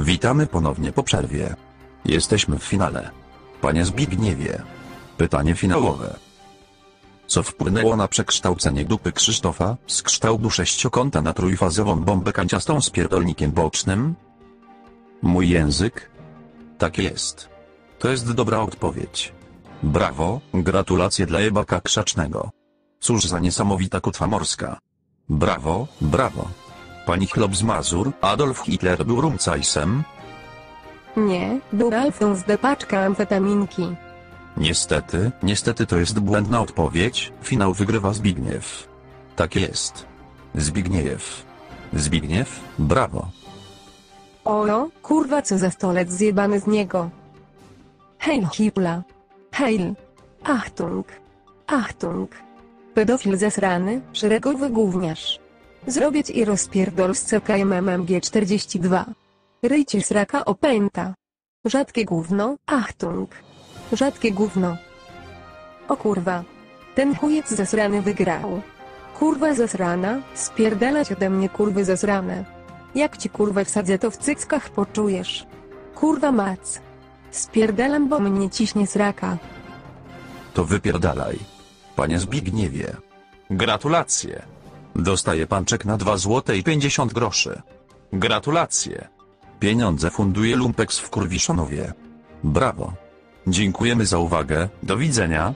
Witamy ponownie po przerwie. Jesteśmy w finale. Panie Zbigniewie. Pytanie finałowe. Co wpłynęło na przekształcenie dupy Krzysztofa z kształtu sześciokąta na trójfazową bombę kanciastą z pierdolnikiem bocznym? Mój język? Tak jest. To jest dobra odpowiedź. Brawo, gratulacje dla jebaka krzacznego. Cóż za niesamowita kotwa morska. Brawo, brawo. Pani Chlop z Mazur, Adolf Hitler był rumcajsem? Nie, był Ralfą z depaczka amfetaminki. Niestety, niestety to jest błędna odpowiedź, finał wygrywa Zbigniew. Tak jest. Zbigniew. Zbigniew, brawo. Ojo, kurwa co za stolec zjebany z niego. Heil Hitler. Heil. Achtung. Achtung. Pedofil zasrany, szeregowy gówniarz. Zrobię ci i rozpierdol z CKMMG 42. Ryjcie sraka opęta. Rzadkie gówno, achtung. Rzadkie gówno. O kurwa. Ten chujec zasrany wygrał. Kurwa zasrana, spierdalać ode mnie kurwy zasrane. Jak ci kurwa wsadzę to w cyckach poczujesz. Kurwa mac. Spierdalam bo mnie ciśnie sraka. To wypierdalaj. Panie Zbigniewie. Gratulacje. Dostaje pan czek na 2 złote i 50 groszy. Gratulacje. Pieniądze funduje Lumpex w Kurwiszonowie. Brawo. Dziękujemy za uwagę, do widzenia.